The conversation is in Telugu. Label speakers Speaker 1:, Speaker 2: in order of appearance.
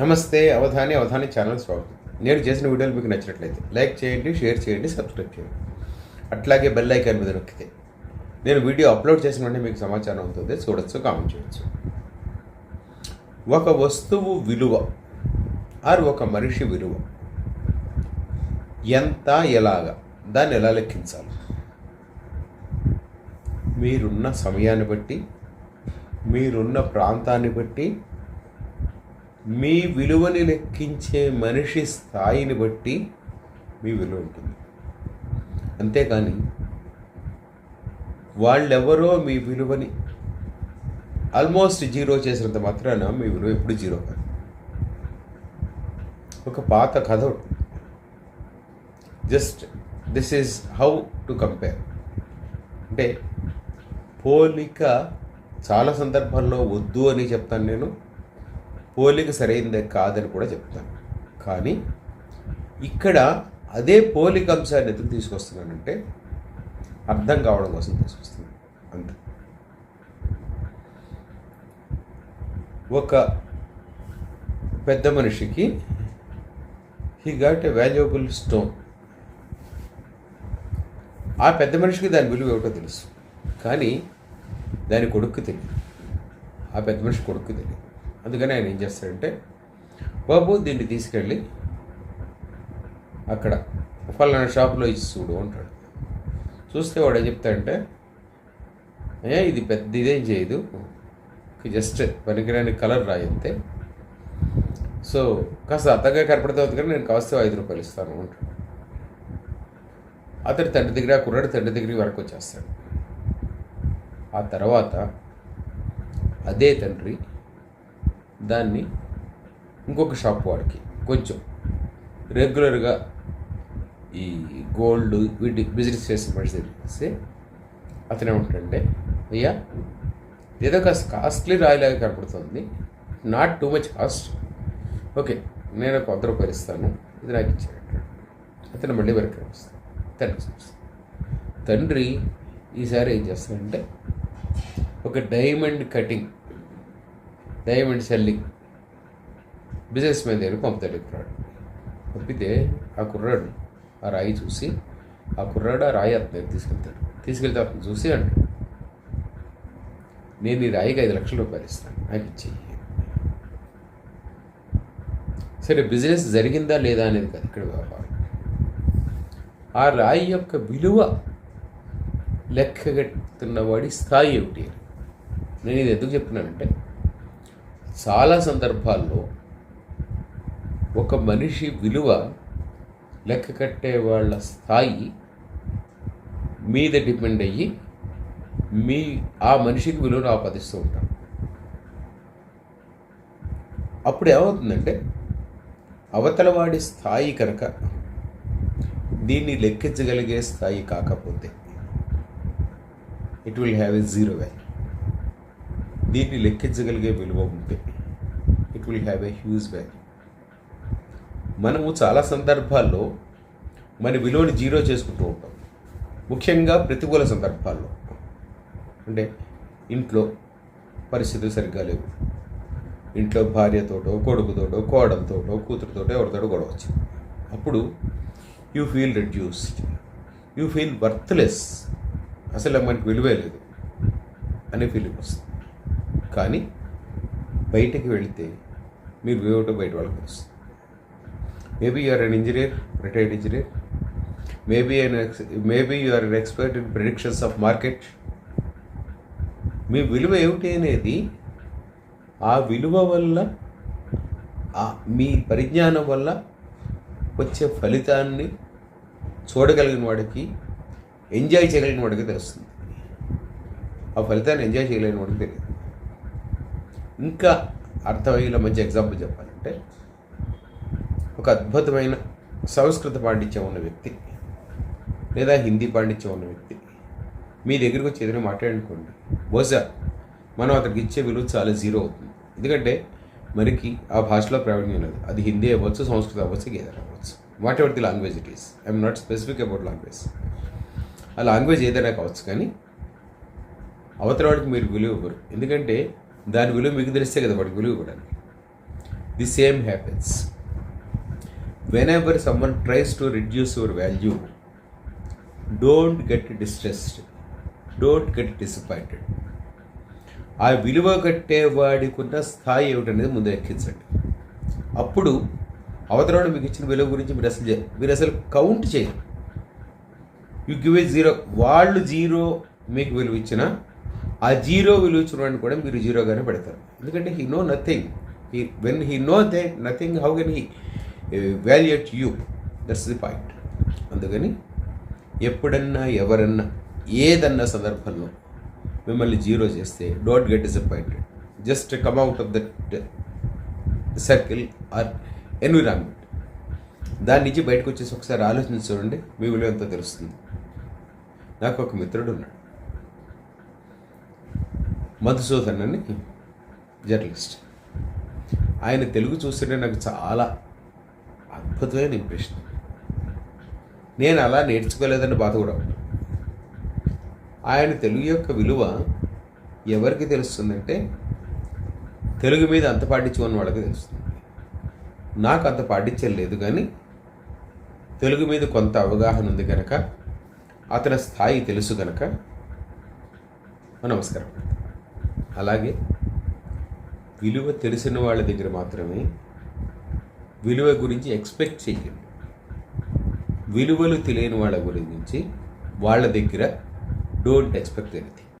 Speaker 1: నమస్తే అవధాని అవధాని ఛానల్ స్వాగతం. నేను చేసిన వీడియోలు మీకు నచ్చినట్లయితే లైక్ చేయండి షేర్ చేయండి సబ్స్క్రైబ్ చేయండి. అట్లాగే బెల్ ఐకాన్ మీద నొక్కితే నేను వీడియో అప్లోడ్ చేసిన వెంటనే మీకు సమాచారం అవుతుంది. చూడొచ్చు కామెంట్ చేయొచ్చు. ఒక వస్తువు విలువ ఆర్ ఒక మనిషి విలువ ఎంత ఎలాగా? దాన్ని ఎలా లెక్కించాలి? మీరున్న సమయాన్ని బట్టి మీరున్న ప్రాంతాన్ని బట్టి మీ విలువని లెక్కించే మనిషి స్థాయిని బట్టి మీ విలువ ఉంటుంది. అంతేకాని వాళ్ళెవరో మీ విలువని ఆల్మోస్ట్ జీరో చేసినంత మాత్రాన మీ విలువ ఎప్పుడు జీరో కాదు. ఒక పాత కథ just this is how to compare. అంటే పోలిక చాలా సందర్భాల్లో వద్దు అని చెప్తాను నేను. పోలిక సరైనదే కాదని కూడా చెప్తాను. కానీ ఇక్కడ అదే పోలిక అంశాన్ని ఎందుకు తీసుకొస్తున్నానంటే అర్థం కావడం కోసం తీసుకొస్తున్నాను. అంతే. ఒక పెద్ద మనిషికి he got a valuable stone ఆ పెద్ద మనిషికి దాని విలువ ఏమిటో తెలుసు. కానీ దాని కొడుకు తెలియదు ఆ పెద్ద మనిషి కొడుకు తెలియదు అందుకని ఆయన ఏం చేస్తాడంటే బాబు దీన్ని తీసుకెళ్ళి అక్కడ ఫలానా షాప్లో ఇచ్చి చూడు అంటాడు. చూస్తే వాడు ఏం చెప్తాడంటే ఏ ఇది పెద్ద ఇదేం చేయదు. జస్ట్ పనికిరాని కలర్ రాయితే సో కాస్త అత్తగా కనపడతావు కానీ నేను కాస్త ఐదు రూపాయలు ఇస్తాను అంటాడు. అతడి తండ్రి దగ్గర కుర్రాడు తండ్రి దగ్గర వరకు వచ్చేస్తాడు. ఆ తర్వాత అదే తండ్రి దాన్ని ఇంకొక షాప్ వాడికి. కొంచెం రెగ్యులర్గా ఈ గోల్డ్ వీటి బిజినెస్ చేసే మనిషి చేస్తే అతను ఏమంటాడంటే అయ్యా ఏదో కాస్త కాస్ట్లీ రాయిలాగా కనపడుతుంది. Not too much cost okay నేను కొత్త రూపాయలు ఇస్తాను. ఇది నాకు ఇచ్చాడు అతను మళ్ళీ వెనక్కి వస్తాను తండ్రి తండ్రి ఈసారి ఏం చేస్తాడంటే ఒక diamond cutting diamond selling business man దగ్గర పంపుతాడు కుర్రాడు పంపితే ఆ కుర్రాడు ఆ రాయి చూసి ఆ కుర్రాడు ఆ రాయి అతని దగ్గర తీసుకెళ్తాడు. తీసుకెళ్తే అతను చూసి అంటాడు నేను ఈ రాయికి ఐదు లక్షల రూపాయలు ఇస్తాను నాకు ఇచ్చేయి. సరే బిజినెస్ జరిగిందా లేదా అనేది కాదు ఇక్కడ వ్యవహారం ఆ రాయి యొక్క విలువ లెక్కగట్టున్నవాడి స్థాయి ఏమిటి? నేను ఇది ఎందుకు చెప్తున్నానంటే చాలా సందర్భాల్లో ఒక మనిషి విలువ లెక్క కట్టే వాళ్ళ స్థాయి మీద డిపెండ్ అయ్యి మీ ఆ మనిషికి విలువను ఆపాదిస్తూ ఉంటాం. అప్పుడు ఏమవుతుందంటే అవతలవాడి స్థాయి కనుక దీన్ని లెక్కించగలిగే స్థాయి కాకపోతే it will have a zero value దీన్ని లెక్కించగలిగే విలువ ఉంటే will have a huge value మనము చాలా సందర్భాల్లో మన విలువని జీరో చేసుకుంటూ ఉంటాం. ముఖ్యంగా ప్రతికూల సందర్భాల్లో. అంటే ఇంట్లో పరిస్థితులు సరిగ్గా లేవు. ఇంట్లో భార్యతోటో కొడుకుతోటో కోడలతోటో కూతురుతోటో ఎవరితోటో గొడవ వచ్చింది. అప్పుడు you feel reduced you feel worthless అసలు మనకి విలువే లేదు. అనే ఫీలింగ్ వస్తుంది. కానీ బయటికి వెళితే మీరు ఏమిటో బయట వాళ్ళకి తెలుస్తుంది maybe you are an engineer retired engineer maybe an maybe you are an expert in predictions of market మీ విలువ ఏమిటి అనేది ఆ విలువ వల్ల మీ పరిజ్ఞానం వల్ల వచ్చే ఫలితాన్ని చూడగలిగిన వాడికి ఎంజాయ్ చేయగలిగిన వాడికి తెలుస్తుంది. ఆ ఫలితాన్ని ఎంజాయ్ చేయలేని వాడికి తెలియదు. ఇంకా అర్థమయ్యేలా మంచి ఎగ్జాంపుల్ చెప్పాలంటే ఒక అద్భుతమైన సంస్కృత పాండిత్యం ఉన్న వ్యక్తి లేదా హిందీ పాండిత్యం ఉన్న వ్యక్తి మీ దగ్గరికి వచ్చి ఏదైనా మాట్లాడుకోండి బహుశా మనం అతనికి ఇచ్చే విలువ చాలా జీరో అవుతుంది. ఎందుకంటే మనకి ఆ భాషలో ప్రావీణ్యం లేదు. అది హిందీ అవ్వచ్చు సంస్కృతం అవ్వచ్చు ఏదైనా అవ్వచ్చు. Whatever the language it is I'm not specific about language ఆ లాంగ్వేజ్ ఏదైనా కావచ్చు కానీ అవతల వాడికి మీరు విలువ ఇవ్వరు. ఎందుకంటే దాని విలువ మీకు తెలిస్తే కదా వాడికి విలువ ఇవ్వడానికి the same happens whenever someone tries to reduce your value don't get distressed don't get disappointed ఆ విలువ కట్టేవాడికి ఉన్న స్థాయి ఏమిటనేది ముందు ఎక్కించండి అప్పుడు అవతలలో మీకు ఇచ్చిన విలువ గురించి మీరు అసలు మీరు అసలు కౌంట్ చేయరు యు గివ్ ఏ జీరో వాళ్ళు జీరో మీకు విలువ ఇచ్చిన ఆ జీరో విలువ చూడండి కూడా మీరు జీరోగానే పెడతారు. ఎందుకంటే he know nothing he when he know they nothing how can he valuate you that's the point అందుకని ఎప్పుడన్నా ఎవరన్నా ఏదన్నా సందర్భంలో మిమ్మల్ని జీరో చేస్తే don't get disappointed just come out of that circle or environment దాని నుంచి బయటకు వచ్చేసి ఒకసారి ఆలోచించి చూడండి మీ విలువ ఎంతో తెలుస్తుంది. నాకు ఒక మిత్రుడు ఉన్నాడు. మధుసూదన్ అని జర్నలిస్ట్. ఆయన తెలుగు చూస్తుంటే నాకు చాలా అద్భుతమైన ఇంప్రెషన్ నేను అలా నేర్చుకోలేదని బాధ కూడా. ఆయన తెలుగు యొక్క విలువ ఎవరికి తెలుస్తుందంటే తెలుగు మీద అంత పాటించుకున్న వాళ్ళకి తెలుస్తుంది. నాకు అంత పాటించలేదు కానీ తెలుగు మీద కొంత అవగాహన ఉంది కనుక అతని స్థాయి తెలుసు కనుక నమస్కారం. అలాగే విలువ తెలిసిన వాళ్ళ దగ్గర మాత్రమే విలువ గురించి ఎక్స్పెక్ట్ చేయండి విలువలు తెలియని వాళ్ళ గురించి వాళ్ళ దగ్గర డోంట్ ఎక్స్పెక్ట్ ఎనీథింగ్